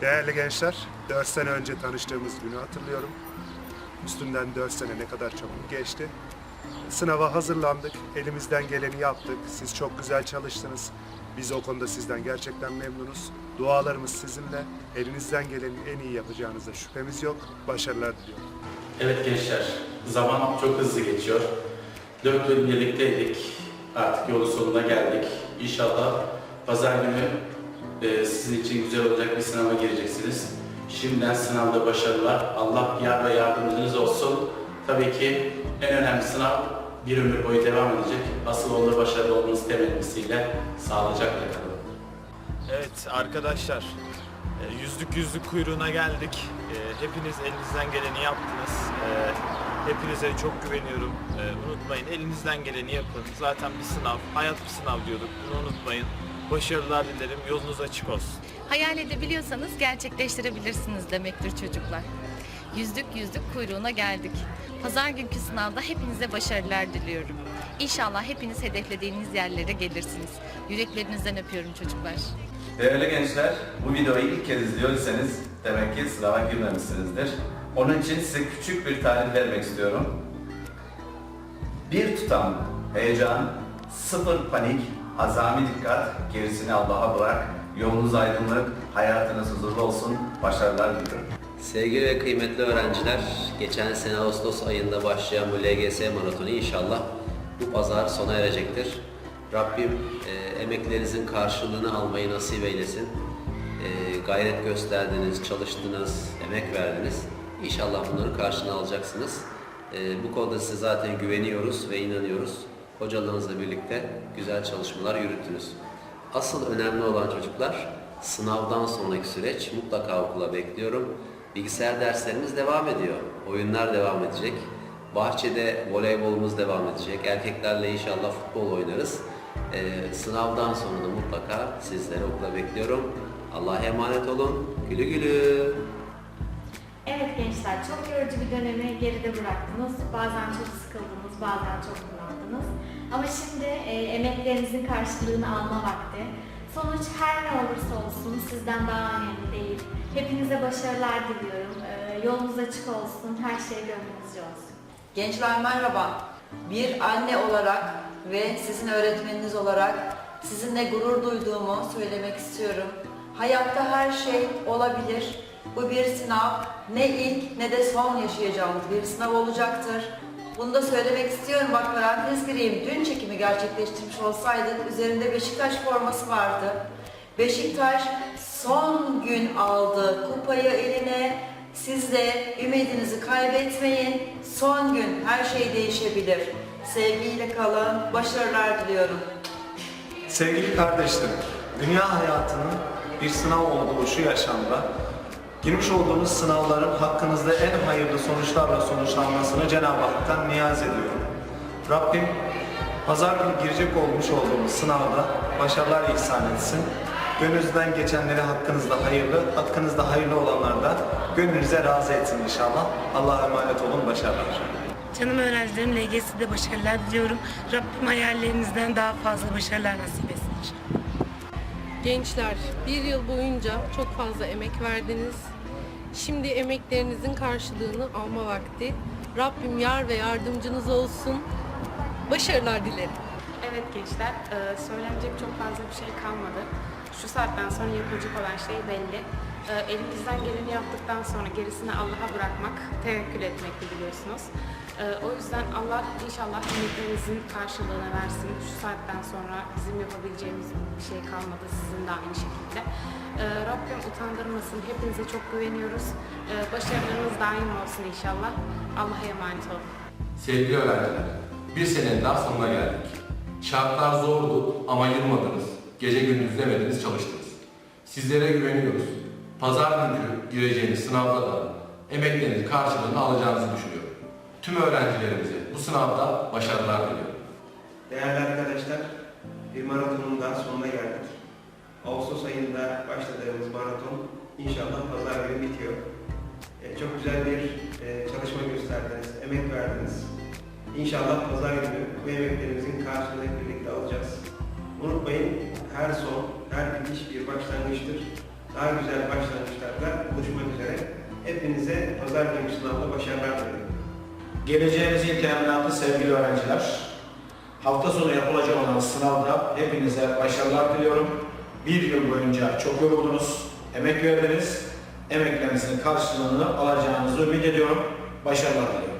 Değerli gençler, 4 sene önce tanıştığımız günü hatırlıyorum. Üstünden 4 sene ne kadar çabuk geçti. Sınava hazırlandık, elimizden geleni yaptık. Siz çok güzel çalıştınız. Biz o konuda sizden gerçekten memnunuz. Dualarımız sizinle. Elinizden geleni en iyi yapacağınıza şüphemiz yok. Başarılar diliyorum. Evet gençler, zaman çok hızlı geçiyor. Dört yıl birlikteydik. Artık yolun sonuna geldik. İnşallah pazar günü e, sizin için güzel olacak bir sınava gireceksiniz. Şimdiden sınavda başarılar. Allah yar ve yardımcınız olsun. Tabii ki en önemli sınav bir ömür boyu devam edecek. Asıl onda başarılı olmanız temennisiyle sağlıcakla kalın. Evet arkadaşlar, e, yüzlük yüzlük kuyruğuna geldik. E, Hepiniz elinizden geleni yaptınız. Hepinize çok güveniyorum. E, Unutmayın elinizden geleni yapın. Zaten bir sınav, hayat bir sınav diyorduk. Bunu unutmayın. Başarılar dilerim. Yolunuz açık olsun. Hayal edebiliyorsanız gerçekleştirebilirsiniz demektir çocuklar. Yüzdük yüzdük kuyruğuna geldik. Pazar günkü sınavda hepinize başarılar diliyorum. İnşallah hepiniz hedeflediğiniz yerlere gelirsiniz. Yüreklerinizden öpüyorum çocuklar. Değerli gençler, bu videoyu ilk kez izliyorsanız demek ki sınava girmemişsinizdir. Onun için size küçük bir talim vermek istiyorum. Bir tutam heyecan, sıfır panik, azami dikkat, gerisini Allah'a bırak. Yolunuz aydınlık, hayatınız huzurlu olsun. Başarılar diliyorum. Sevgili ve kıymetli öğrenciler, geçen sene Ağustos ayında başlayan bu LGS maratonu inşallah bu pazar sona erecektir. Rabbim e, emeklerinizin karşılığını almayı nasip eylesin. E, gayret gösterdiniz, çalıştınız, emek verdiniz. İnşallah bunların karşılığını alacaksınız. E, bu konuda size zaten güveniyoruz ve inanıyoruz. Hocalarınızla birlikte güzel çalışmalar yürüttünüz. Asıl önemli olan çocuklar sınavdan sonraki süreç mutlaka okula bekliyorum. Bilgisayar derslerimiz devam ediyor. Oyunlar devam edecek. Bahçede voleybolumuz devam edecek. Erkeklerle inşallah futbol oynarız. Ee, sınavdan sonra da mutlaka sizleri okula bekliyorum. Allah'a emanet olun. Gülü gülü. Gençler, çok yorucu bir dönemi geride bıraktınız. Bazen çok sıkıldınız, bazen çok bunaldınız. Ama şimdi e, emeklerinizin karşılığını alma vakti. Sonuç her ne olursa olsun sizden daha önemli değil. Hepinize başarılar diliyorum. E, yolunuz açık olsun, her şey gönlünüzce olsun. Gençler merhaba. Bir anne olarak ve sizin öğretmeniniz olarak sizinle gurur duyduğumu söylemek istiyorum. Hayatta her şey olabilir. Bu bir sınav. Ne ilk ne de son yaşayacağımız bir sınav olacaktır. Bunu da söylemek istiyorum. Bak parantez gireyim. Dün çekimi gerçekleştirmiş olsaydık üzerinde Beşiktaş forması vardı. Beşiktaş son gün aldı kupayı eline. Siz de ümidinizi kaybetmeyin. Son gün her şey değişebilir. Sevgiyle kalın. Başarılar diliyorum. Sevgili kardeşlerim, dünya hayatının bir sınav olduğu şu yaşamda girmiş olduğunuz sınavların hakkınızda en hayırlı sonuçlarla sonuçlanmasını Cenab-ı Hak'tan niyaz ediyorum. Rabbim pazar günü girecek olmuş olduğumuz sınavda başarılar ihsan etsin. Gönlünüzden geçenleri hakkınızda hayırlı, hakkınızda hayırlı olanlar da gönlünüze razı etsin inşallah. Allah'a emanet olun, başarılar. Canım öğrencilerim LGS'de başarılar diliyorum. Rabbim hayallerinizden daha fazla başarılar nasip etsin. Gençler, bir yıl boyunca çok fazla emek verdiniz. Şimdi emeklerinizin karşılığını alma vakti. Rabbim yar ve yardımcınız olsun. Başarılar dilerim. Evet gençler, e, söylenecek çok fazla bir şey kalmadı. Şu saatten sonra yapılacak olan şey belli. E, Elimizden geleni yaptıktan sonra gerisini Allah'a bırakmak, tevekkül etmekti biliyorsunuz. E, O yüzden Allah inşallah emeklerinizin karşılığını versin. Şu saatten sonra bizim yapabileceğimiz bir şey kalmadı, sizin de aynı şekilde. Rabbim utandırmasın, hepinize çok güveniyoruz. E, Başarılarınız daim olsun inşallah. Allah'a emanet olun. Sevgili öğrenciler, bir senenin daha sonuna geldik. Şartlar zordu ama yılmadınız. Gece gündüz demediniz, çalıştınız. Sizlere güveniyoruz. Pazar günkü gireceğiniz sınavda da emeklerinizin karşılığını alacağınızı düşünüyorum. Tüm öğrencilerimize bu sınavda başarılar diliyorum. Değerli arkadaşlar, bir maratonun daha sonuna geldik. Ağustos ayında başladığımız maraton inşallah pazar günü bitiyor. E, çok güzel bir e, çalışma gösterdiniz, emek verdiniz. İnşallah pazar günü bu emeklerimizin karşılığını birlikte alacağız. Unutmayın, her son, her bitiş bir başlangıçtır. Daha güzel başlangıçlar pazar günkü sınavda başarılar diliyorum. Geleceğinizin teminatı sevgili öğrenciler. Hafta sonu yapılacak olan sınavda hepinize başarılar diliyorum. Bir yıl boyunca çok yoruldunuz, emek verdiniz. Emeklerinizin karşılığını alacağınızı ümit ediyorum. Başarılar diliyorum.